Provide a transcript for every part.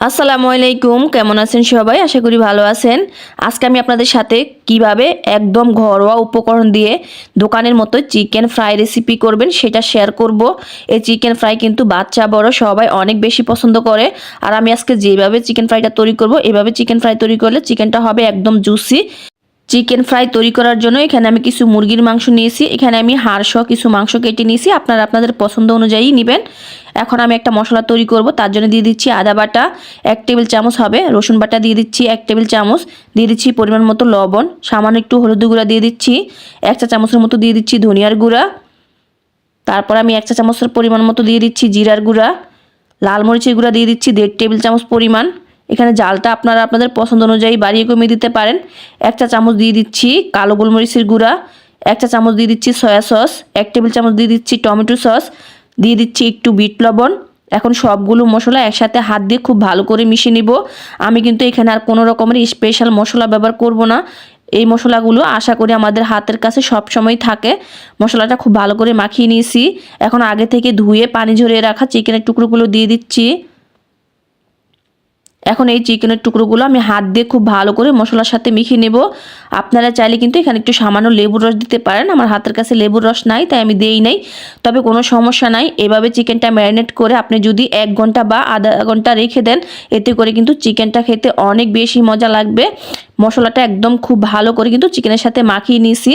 আসসালামু আলাইকুম, কেমন আছেন সবাই? আশা করি ভালো আছেন। আজকে আমি আপনাদের সাথে কীভাবে একদম ঘরোয়া উপকরণ দিয়ে দোকানের মতো চিকেন ফ্রাই রেসিপি করবেন সেটা শেয়ার করব। এই চিকেন ফ্রাই কিন্তু বাচ্চা, বড় সবাই অনেক বেশি পছন্দ করে। আর আমি আজকে যেভাবে চিকেন ফ্রাইটা তৈরি করব, এভাবে চিকেন ফ্রাই তৈরি করলে চিকেনটা হবে একদম জুসি চিকেন ফ্রাই তৈরি করার জন্য এখানে আমি কিছু মুরগির মাংস নিয়েছি। এখানে আমি হাড়সহ কিছু মাংস কেটে নিয়েছি। আপনারা আপনাদের পছন্দ অনুযায়ী নেবেন। এখন আমি একটা মশলা তৈরি করব। তার জন্য দিয়ে দিচ্ছি আদা বাটা, এক টেবিল চামচ হবে রসুন বাটা দিয়ে দিচ্ছি এক টেবিল চামচ। দিয়ে দিচ্ছি পরিমাণ মতো লবণ, সামান্য একটু হলুদ গুঁড়া দিয়ে দিচ্ছি। এক চা চামচের মতো দিয়ে দিচ্ছি ধনিয়ার গুঁড়া। তারপর আমি এক চা চামচের পরিমাণ মতো দিয়ে দিচ্ছি জিরার গুঁড়া। লাল মরিচের গুঁড়া দিয়ে দিচ্ছি দেড় টেবিল চামচ পরিমাণ। এখানে জালটা আপনারা আপনাদের পছন্দ অনুযায়ী বাড়িয়ে কমিয়ে দিতে পারেন। এক চা চামচ দিয়ে দিচ্ছি কালো গোলমরিচের গুঁড়া এক চা চামচ দিয়ে দিচ্ছি সয়া সস, এক টেবিল চামচ দিয়ে দিচ্ছি টমেটো সস, দিয়ে দিচ্ছি একটু বিট লবণ। এখন সবগুলো মশলা একসাথে হাত দিয়ে খুব ভালো করে মিশিয়ে নিব। আমি কিন্তু এখানে আর কোনো রকমের স্পেশাল মশলা ব্যবহার করব না। এই মশলাগুলো আশা করি আমাদের হাতের কাছে সব সময় থাকে। মশলাটা খুব ভালো করে মাখিয়ে নিয়েছি। এখন আগে থেকে ধুয়ে পানি ঝরিয়ে রাখা চিকেনের টুকরোগুলো দিয়ে দিচ্ছি। এখন এই চিকেনের টুকরোগুলো আমি হাত দিয়ে খুব ভালো করে মশলার সাথে মিশিয়ে নেব। আপনারা চাইলে কিন্তু এখানে একটু সামান্য লেবুর রস দিতে পারেন। আমার হাতের কাছে লেবুর রস নাই, তাই আমি দেই নাই। তবে কোনো সমস্যা নাই। এভাবে চিকেনটা ম্যারিনেট করে আপনি যদি এক ঘণ্টা বা আধা ঘণ্টা রেখে দেন, এতে করে কিন্তু চিকেনটা খেতে অনেক বেশি মজা লাগবে। মশলাটা একদম খুব ভালো করে কিন্তু চিকেনের সাথে মাখিয়ে নিয়েছি।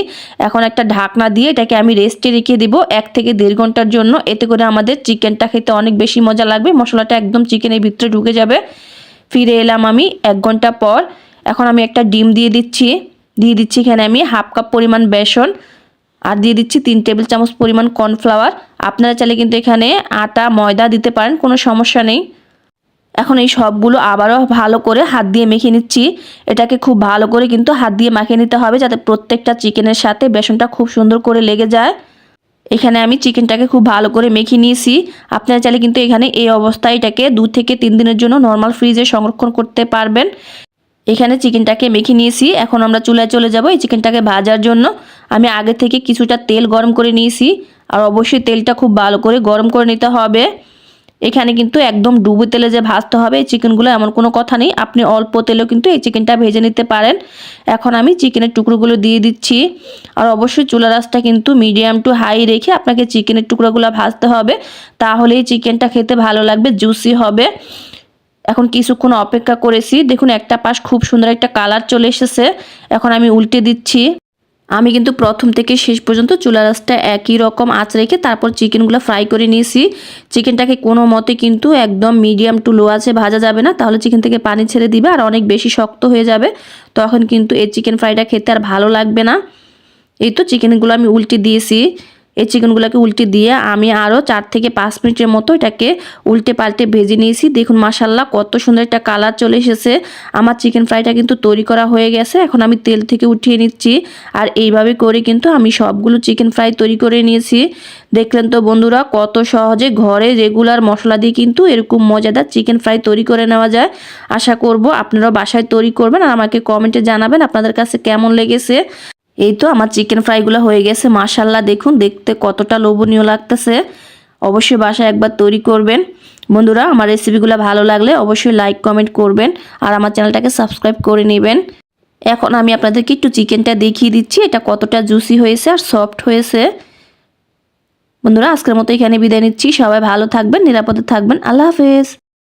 এখন একটা ঢাকনা দিয়ে এটাকে আমি রেস্টে রেখে দিব এক থেকে দেড় ঘণ্টার জন্য। এতে করে আমাদের চিকেনটা খেতে অনেক বেশি মজা লাগবে। মশলাটা একদম চিকেনের ভিতরে ঢুকে যাবে। ফিরে এলাম আমি এক ঘণ্টা পর। এখন আমি একটা ডিম দিয়ে দিচ্ছি। দিয়ে দিচ্ছি এখানে আমি হাফ কাপ পরিমাণ বেসন আর দিয়ে দিচ্ছি তিন টেবিল চামচ পরিমাণ কর্নফ্লাওয়ার। আপনারা চাইলে কিন্তু এখানে আটা, ময়দা দিতে পারেন, কোনো সমস্যা নেই। এখন এই সবগুলো আবারও ভালো করে হাত দিয়ে মেখে নিচ্ছি। এটাকে খুব ভালো করে কিন্তু হাত দিয়ে মাখিয়ে নিতে হবে যাতে প্রত্যেকটা চিকেনের সাথে বেসনটা খুব সুন্দর করে লেগে যায়। এখানে আমি চিকেনটাকে খুব ভালো করে মেখে নিয়েছি। আপনারা চাইলে কিন্তু এখানে এই অবস্থায় এটাকে দু থেকে তিন দিনের জন্য নর্মাল ফ্রিজে সংরক্ষণ করতে পারবেন। এখানে চিকেনটাকে মেখে নিয়েছি। এখন আমরা চুলায় চলে যাব এই চিকেনটাকে ভাজার জন্য। আমি আগে থেকে কিছুটা তেল গরম করে নিয়েছি। আর অবশ্যই তেলটা খুব ভালো করে গরম করে নিতে হবে। এখানে কিন্তু একদম ডুবো তেলে যে ভাজতে হবে, এই চিকেনগুলো এমন কোনো কথা নেই। আপনি অল্প তেলেও কিন্তু এই চিকেনটা ভেজে নিতে পারেন। এখন আমি চিকেনের টুকরোগুলো দিয়ে দিচ্ছি। আর অবশ্যই চুলা রাসটা কিন্তু মিডিয়াম টু হাই রেখে আপনাকে চিকেনের টুকরোগুলো ভাজতে হবে। তাহলেই চিকেনটা খেতে ভালো লাগবে, জুসি হবে। এখন কিছুক্ষণ অপেক্ষা করেছি। দেখুন, একটা পাশ খুব সুন্দর একটা কালার চলে এসেছে। এখন আমি উল্টে দিচ্ছি। আমি কিন্তু প্রথম থেকে শেষ পর্যন্ত চুলা রাসটা একই রকম আঁচ রেখে তারপর চিকেনগুলো ফ্রাই করে নিয়েছি। চিকেনটাকে কোনো মতে কিন্তু একদম মিডিয়াম টু লো আছে ভাজা যাবে না, তাহলে চিকেন থেকে পানি ছেড়ে দিবে আর অনেক বেশি শক্ত হয়ে যাবে। তখন কিন্তু এই চিকেন ফ্রাইটা খেতে আর ভালো লাগবে না। এই তো চিকেনগুলো আমি উল্টে দিয়েছি। এই চিকেনগুলোকে উল্টে দিয়ে আমি আরও চার থেকে পাঁচ মিনিটের মতো এটাকে উল্টে পাল্টে ভেজে নিয়েছি। দেখুন মাসাল্লাহ কত সুন্দর একটা কালার চলে এসেছে। আমার চিকেন ফ্রাইটা কিন্তু তৈরি করা হয়ে গেছে। এখন আমি তেল থেকে উঠিয়ে নিচ্ছি। আর এইভাবে করে কিন্তু আমি সবগুলো চিকেন ফ্রাই তৈরি করে নিয়েছি। দেখলেন তো বন্ধুরা, কত সহজে ঘরে রেগুলার মশলা দিয়ে কিন্তু এরকম মজাদার চিকেন ফ্রাই তৈরি করে নেওয়া যায়। আশা করব আপনারাও বাসায় তৈরি করবেন। আর আমাকে কমেন্টে জানাবেন আপনাদের কাছে কেমন লেগেছে। এই তো আমার চিকেন ফ্রাইগুলো হয়ে গেছে মাশাল্লাহ দেখুন, দেখতে কতটা লোভনীয় লাগতেছে। অবশ্যই বাসায় একবার তৈরি করবেন। বন্ধুরা, আমার রেসিপিগুলো ভালো লাগলে অবশ্যই লাইক কমেন্ট করবেন আর আমার চ্যানেলটাকে সাবস্ক্রাইব করে নেবেন। এখন আমি আপনাদেরকে একটু চিকেনটা দেখিয়ে দিচ্ছি, এটা কতটা জুসি হয়েছে আর সফট হয়েছে। বন্ধুরা, আজকের মতো এখানে বিদায় নিচ্ছি। সবাই ভালো থাকবেন, নিরাপদে থাকবেন। আল্লাহ হাফেজ।